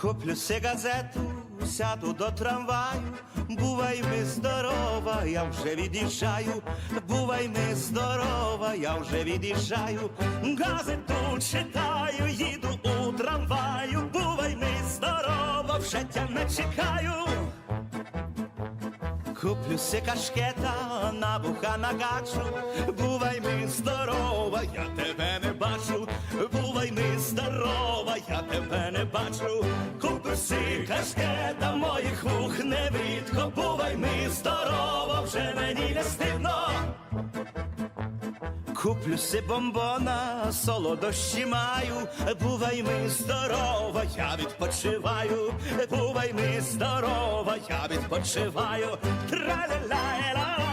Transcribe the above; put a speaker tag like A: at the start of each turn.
A: Куплю си газету, сяду до трамваю, бувай ми здорова, я вже від'їжджаю, бувай ми здорова, я вже від'їжджаю, газету читаю, їду у трамваю, бувай ми здорова, вже тя не чекаю. Куплю си кашкета, на вуха накачу, бувай ми здорова, я тебе не бачу, здорова, я тебе не бачу, куплю си кашкета, моїх вух не видко, бувай ми здорова, вже мені не стидно. Куплю си бомбона, солодощі маю, бувай ми здорова, я відпочиваю, бувай ми здорова, я відпочиваю. Тра-ля-ля-ля-ля.